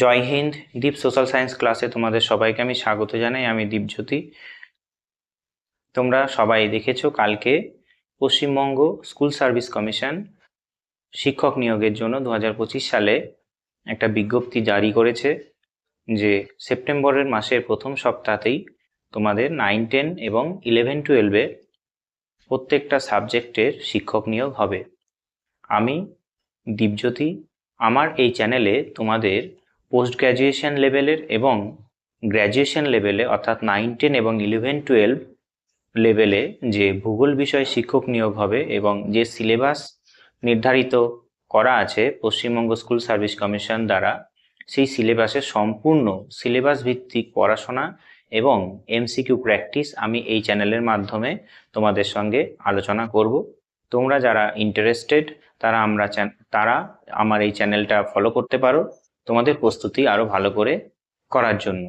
জয় Hind, Deep social science ক্লাসে তোমাদের সবাইকে আমি স্বাগত জানাই, আমি দীপজ্যোতি। তোমরা সবাই দেখেছ কালকে পশ্চিমবঙ্গ স্কুল সার্ভিস কমিশন শিক্ষক নিয়োগের জন্য দু হাজার পঁচিশ সালে একটা বিজ্ঞপ্তি জারি করেছে যে সেপ্টেম্বরের মাসের প্রথম সপ্তাহতেই তোমাদের নাইন টেন এবং ইলেভেন টুয়েলভে প্রত্যেকটা সাবজেক্টের শিক্ষক নিয়োগ হবে। আমি দীপজ্যোতি, আমার এই চ্যানেলে তোমাদের পোস্ট গ্র্যাজুয়েশন লেভেলের এবং গ্র্যাজুয়েশন লেভেলে অর্থাৎ নাইন টেন এবং ইলেভেন টুয়েলভ লেভেলে যে ভূগোল বিষয়ে শিক্ষক নিয়োগ হবে এবং যে সিলেবাস নির্ধারিত করা আছে পশ্চিমবঙ্গ স্কুল সার্ভিস কমিশন দ্বারা, সেই সিলেবাসের সম্পূর্ণ সিলেবাস ভিত্তিক পড়াশোনা এবং এমসিকিউ প্র্যাকটিস আমি এই চ্যানেলের মাধ্যমে তোমাদের সঙ্গে আলোচনা করব। তোমরা যারা ইন্টারেস্টেড তারা আমরা তারা আমার এই চ্যানেলটা ফলো করতে পারো। তোমাদের প্রস্তুতি আরও ভালো করে করার জন্য।